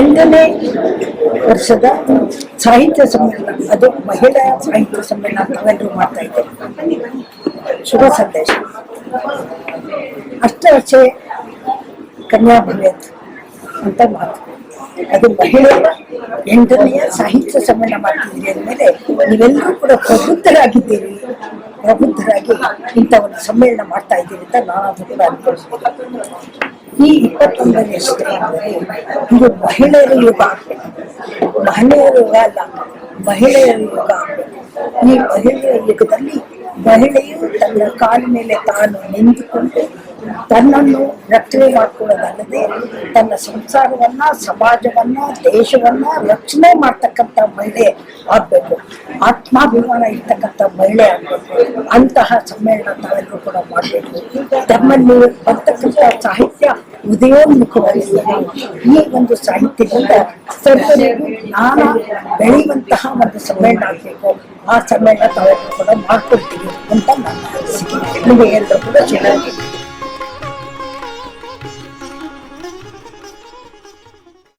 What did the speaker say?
ಎಂಟನೇ ವರ್ಷದ ಸಾಹಿತ್ಯ ಸಮ್ಮೇಳನ. ಅದು ಮಹಿಳಾ ಸಾಹಿತ್ಯ ಸಮ್ಮೇಳನ ನಾವೆಲ್ಲರೂ ಮಾಡ್ತಾ ಇದ್ದೇವೆ. ಶುಭ ಸಂದೇಶ. ಅಷ್ಟವರ್ಷೆ ಕನ್ಯಾ ಭವೇತ್ ಅಂತ ಮಾತು. ಅದು ಮಹಿಳೆಯರ ಎಂಟನೆಯ ಸಾಹಿತ್ಯ ಸಮ್ಮೇಳನ ಮಾಡ್ತಿದ್ದೀರಿ ಅಂದಮೇಲೆ ನೀವೆಲ್ಲರೂ ಕೂಡ ಪ್ರಬುದ್ಧರಾಗಿದ್ದೀರಿ. ಪ್ರಬುದ್ಧರಾಗಿ ಇಂಥ ಒಂದು ಸಮ್ಮೇಳನ ಮಾಡ್ತಾ ಇದ್ದೀರಿ ಅಂತ ನಾನು ಅನ್ಕೊಳ್ತೀನಿ ಈ ಇಪ್ಪತ್ತೊಂದನೇ ಶತಮಾನದಲ್ಲಿ ಇದು ಮಹಿಳೆಯರ ಯುಗ ಮಹಿಳೆಯರು ಮಹಿಳೆಯರ ಯುಗ ಅಲ್ಲ, ಮಹಿಳೆಯರ ಯುಗ ಈ ಮಹಿಳೆಯರ ಯುಗದಲ್ಲಿ ಮಹಿಳೆಯು ತನ್ನ ಕಾಲ ಮೇಲೆ ತಾನು ನಿಂತುಕೊಂಡು ತನ್ನನ್ನು ರಕ್ಷಣೆ ಮಾಡ್ಕೊಳ್ಳೋದಲ್ಲದೆ ತನ್ನ ಸಂಸಾರವನ್ನ, ಸಮಾಜವನ್ನ, ದೇಶವನ್ನ ರಕ್ಷಣೆ ಮಾಡ್ತಕ್ಕಂಥ ಮಹಿಳೆ ಆಗ್ಬೇಕು. ಆತ್ಮಾಭಿಮಾನ ಇರ್ತಕ್ಕಂಥ ಮಹಿಳೆ ಆಗ್ಬೇಕು. ಅಂತಹ ಸಮ್ಮೇಳನ ತಾವೆಲ್ಲರೂ ಕೂಡ ಮಾಡಬೇಕು. ತಮ್ಮಲ್ಲಿ ಬರ್ತಕ್ಕಂಥ ಸಾಹಿತ್ಯ ಉದಯೋನ್ಮುಖವಾಗಿರ್ತದೆ ಈ ಒಂದು ಸಾಹಿತ್ಯದಿಂದ ಸರ್ವರಿಗೂ ಜ್ಞಾನ ಬೆಳೆಯುವಂತಹ ಒಂದು ಸಮ್ಮೇಳನ ಆಗಬೇಕು. ಆ ಸಮ್ಮೇಳನ ತಾವೆಲ್ಲರೂ ಕೂಡ ಮಾಡ್ಕೊಡ್ತೀವಿ ಅಂತ ನನ್ನ ಅನಿಸಿಕೆ. ನಿಮಗೆ ಎಲ್ಲರೂ ಕೂಡ ಚೆನ್ನಾಗಿ